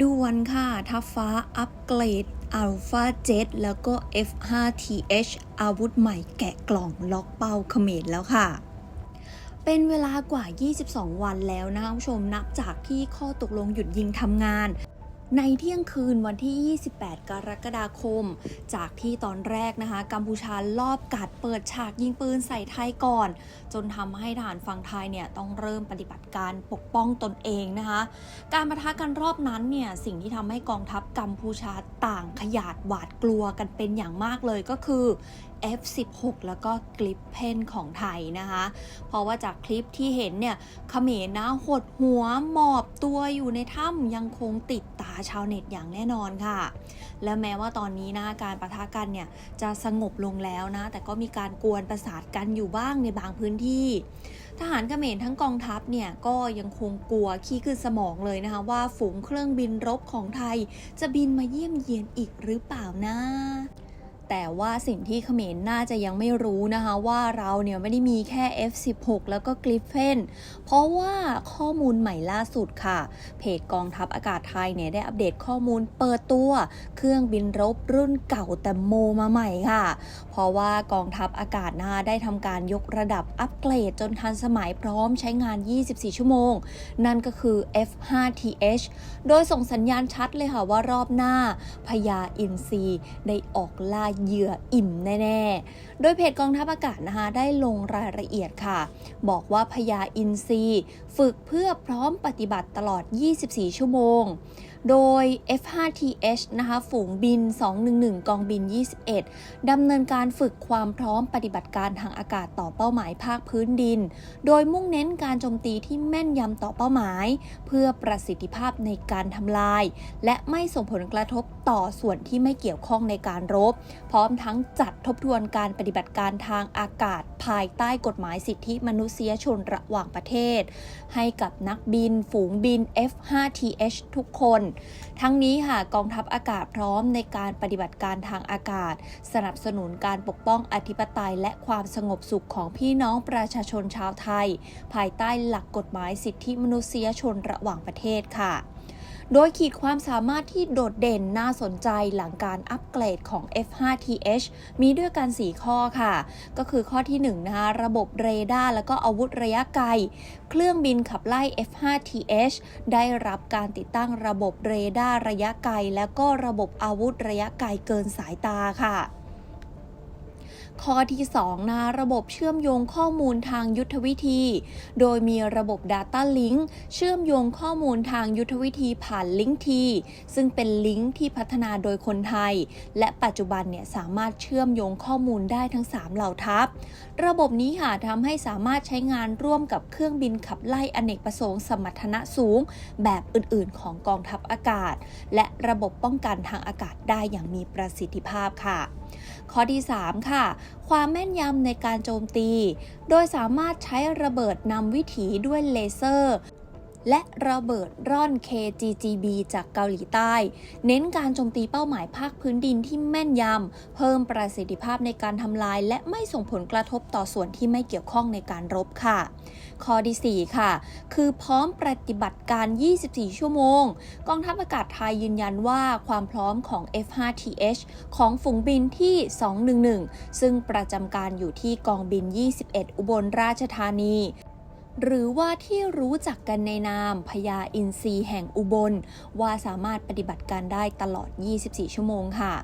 ด่วนค่ะ ทัฟฟ้าอัปเกรด Alpha 7 แล้วก็ F5TH อาวุธใหม่แกะกล่องล็อกเป้าเขมรแล้วค่ะ เป็นเวลากว่า 22 วันแล้วนะคุณผู้ชม นับจากที่ข้อตกลงหยุดยิงทำงาน ในเที่ยงคืนวันที่ 28 กรกฎาคม จากที่ตอนแรกนะคะ กัมพูชาลอบกัดเปิดฉากยิงปืนใส่ไทยก่อน จนทำให้ทหารฝั่งไทยเนี่ยต้องเริ่มปฏิบัติการปกป้องตนเองนะคะ การประทะกันรอบนั้นเนี่ยสิ่งที่ทำให้กองทัพกัมพูชาต่างขยาดหวาดกลัวกันเป็นอย่างมากเลยก็คือ F16 แล้วก็กลิปเพนของไทยนะคะ เพราะว่าจากคลิปที่เห็นเนี่ยเขมรนะหดหัวหมอบตัวอยู่ในถ้ำยังคงติดตาชาวเน็ตอย่างแน่นอนค่ะ และแม้ว่าตอนนี้นะการประทะกันเนี่ยจะสงบลงแล้วนะ แต่ก็มีการกวนประสาทกันอยู่บ้างในบางพื้นที่ ทหารเขมรทั้งกองทัพเนี่ยก็ยังคงกลัวขี้ขึ้นสมองเลยนะคะ ว่าฝูงเครื่องบินรบของไทย จะบินมาเยี่ยมเยียนอีกหรือเปล่านะ แต่ว่าสิ่งที่เขมรน่าจะยังไม่รู้นะคะว่าเราเนี่ยไม่ได้มีแค่ F16 แล้วก็กริฟเฟนเพราะว่าข้อมูลใหม่ล่าสุดค่ะ เพจกองทัพอากาศไทยเนี่ยได้อัปเดตข้อมูลเปิดตัว เครื่องบินรบรุ่นเก่าแต่โมมาใหม่ค่ะ เพราะว่ากองทัพอากาศนะคะได้ทำการยกระดับอัปเกรดจนทันสมัยพร้อมใช้งาน 24 ชั่วโมง นั่นก็คือ F5TH โดยส่งสัญญาณชัดเลยค่ะว่ารอบหน้าพญาอินทรีได้ออกล่าเหยื่ออิ่มแน่ๆโดยเพจกองทัพอากาศนะคะได้ลงรายละเอียดค่ะ บอกว่าพญาอินทรีฝึกเพื่อพร้อมปฏิบัติตลอด 24 ชั่วโมง โดย F5TH นะคะฝูงบิน 211 กองบิน 21 ดำเนินการฝึกความพร้อมปฏิบัติการทางอากาศต่อเป้าหมายภาคพื้นดิน โดยมุ่งเน้นการโจมตีที่แม่นยำต่อเป้าหมาย เพื่อประสิทธิภาพในการทำลาย และไม่ส่งผลกระทบต่อส่วนที่ไม่เกี่ยวข้องในการรบ พร้อมทั้งจัดทบทวนการปฏิบัติการทางอากาศภายใต้กฎหมายสิทธิมนุษยชนระหว่างประเทศ ให้กับนักบินฝูงบิน F5TH ทุกคน ทั้งนี้ค่ะกองทัพอากาศพร้อมในการปฏิบัติการทางอากาศ สนับสนุนการปกป้องอธิปไตยและความสงบสุขของพี่น้องประชาชนชาวไทย ภายใต้หลักกฎหมายสิทธิมนุษยชนระหว่างประเทศค่ะ โดยขีดความสามารถที่โดดเด่นน่าสนใจหลังการอัปเกรดของ F5TH มีด้วยกัน 4 ข้อค่ะ ก็คือข้อที่1นะคะระบบเรดาร์แล้วก็อาวุธระยะไกล เครื่องบินขับไล่ F5TH ได้รับการติดตั้งระบบเรดาร์ระยะไกล และก็ระบบอาวุธระยะไกลเกินสายตาค่ะ ข้อที่2นะระบบเชื่อมโยงข้อมูลทางยุทธวิธี โดยมีระบบ Data Link เชื่อมโยงข้อมูลทางยุทธวิธีผ่านลิงก์ทีซึ่งเป็นลิงก์ที่พัฒนาโดยคนไทย และปัจจุบันเนี่ยสามารถเชื่อมโยงข้อมูลได้ทั้ง 3 เหล่าทัพ ระบบนี้ค่ะทำให้สามารถใช้งานร่วมกับเครื่องบินขับไล่อเนกประสงค์สมรรถนะสูง แบบอื่นๆ ของกองทัพอากาศ และระบบป้องกันทางอากาศได้อย่างมีประสิทธิภาพค่ะ ข้อที่ 3 ค่ะ ความแม่นยำในการโจมตี โดยสามารถใช้ระเบิดนำวิถีด้วยเลเซอร์ และระเบิดร่อน KGGB จากเกาหลีใต้ เน้นการโจมตีเป้าหมายภาคพื้นดินที่แม่นยำ เพิ่มประสิทธิภาพในการทำลาย และไม่ส่งผลกระทบต่อส่วนที่ไม่เกี่ยวข้องในการรบค่ะ ข้อที่4ค่ะ คือพร้อมปฏิบัติการ 24 ชั่วโมง กองทัพอากาศไทยยืนยันว่าความพร้อมของ F5TH ของฝูงบินที่ 211 ซึ่งประจำการอยู่ที่กองบิน 21 อุบลราชธานี หรือว่าที่รู้จักกันในนามพญาอินทรีแห่งอุบล ว่าสามารถปฏิบัติการได้ตลอด 24 ชั่วโมงค่ะ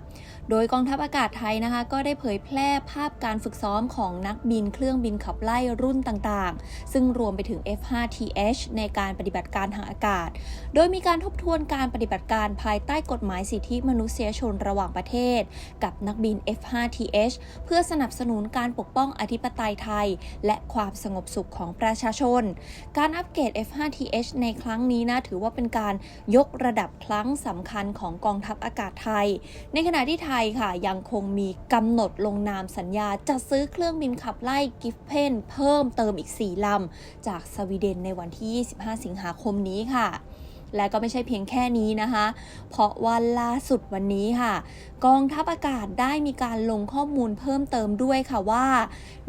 โดยกองทัพอากาศไทยนะคะ ก็ได้เผยแพร่ภาพการฝึกซ้อมของนักบินเครื่องบินขับไล่รุ่นต่างๆ ซึ่งรวมไปถึง F5TH ในการปฏิบัติการทางอากาศ โดยมีการทบทวนการปฏิบัติการภายใต้กฎหมายสิทธิมนุษยชนระหว่างประเทศ กับนักบิน F5TH เพื่อสนับสนุนการปกป้องอธิปไตยไทย และความสงบสุขของประชาชน การอัปเกรด F5TH ในครั้งนี้นะถือว่าเป็นการยกระดับครั้งสำคัญของกองทัพอากาศไทย ในขณะที่ไทยค่ะยังคงมีกำหนดลงนามสัญญาจะซื้อเครื่องบินขับไล่กิฟเพนเพิ่มเติมอีก 4 ลำ จากสวีเดนในวันที่ 25 สิงหาคมนี้ค่ะ และก็ไม่ใช่เพียงแค่นี้นะคะ เพราะว่าล่าสุดวันนี้ค่ะ กองทัพอากาศได้มีการลงข้อมูลเพิ่มเติมด้วยค่ะว่า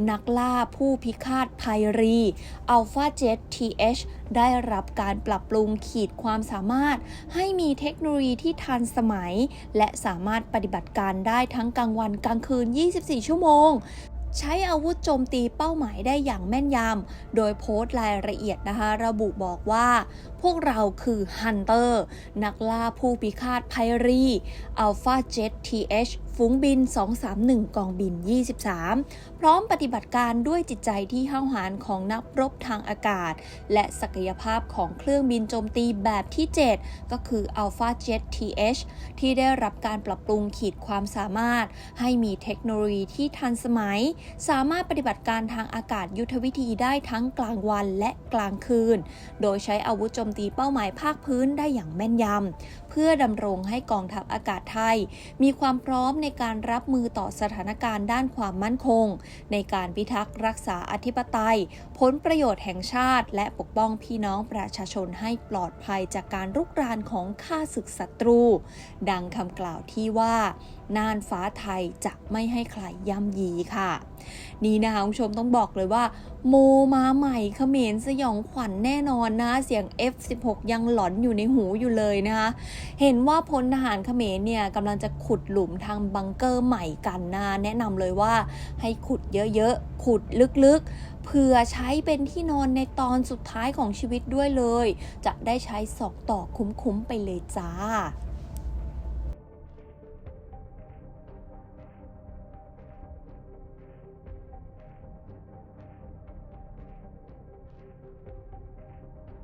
นักล่าผู้พิฆาตไพรี Alpha Jet TH ได้รับการปรับปรุงขีดความสามารถ ให้มีเทคโนโลยีที่ทันสมัย และสามารถปฏิบัติการได้ทั้งกลางวันกลางคืน 24 ชั่วโมงใช้อาวุธโจมตีเป้าหมายได้อย่างแม่นยำ โดยโพสต์รายละเอียดนะคะ ระบุบอกว่า พวกเราคือฮันเตอร์ นักล่าผู้พิฆาตไพรี Alpha Jet TH ฝูงบิน 231 กองบิน 23 พร้อมปฏิบัติการด้วยจิตใจที่ห้าวหาญของนักรบทางอากาศ และศักยภาพของเครื่องบินโจมตีแบบที่ 7 ก็คือ Alpha Jet TH ที่ได้รับการปรับปรุงขีดความสามารถ ให้มีเทคโนโลยีที่ทันสมัย สามารถปฏิบัติการทางอากาศยุทธวิธีได้ทั้งกลางวันและกลางคืน โดยใช้อาวุธโจมตีเป้าหมายภาคพื้นได้อย่างแม่นยำ เพื่อดำรงให้กองทัพอากาศไทย มีความพร้อมในการรับมือต่อสถานการณ์ด้านความมั่นคง ในการพิทักษ์รักษาอธิปไตย ผลประโยชน์แห่งชาติ และปกป้องพี่น้องประชาชนให้ปลอดภัยจากการรุกรานของข้าศึกศัตรู ดังคำกล่าวที่ว่า น่านฟ้าไทยจะไม่ให้ใครย่ำยีค่ะ นี่นะคะคุณผู้ชมต้องบอกเลยว่า โมมาใหม่เขมรสยองขวัญแน่นอนนะเสียง F16 ยังหลอนอยู่ในหูอยู่เลยนะคะเห็นว่าพลทหารเขมรเนี่ยกำลังจะขุดหลุมทางบังเกอร์ใหม่กันนะแนะนำเลยว่าให้ขุดเยอะๆ ขุดลึกๆเพื่อใช้เป็นที่นอนในตอนสุดท้ายของชีวิตด้วยเลย จะได้ใช้สอกต่อคุ้มๆไปเลยจ้า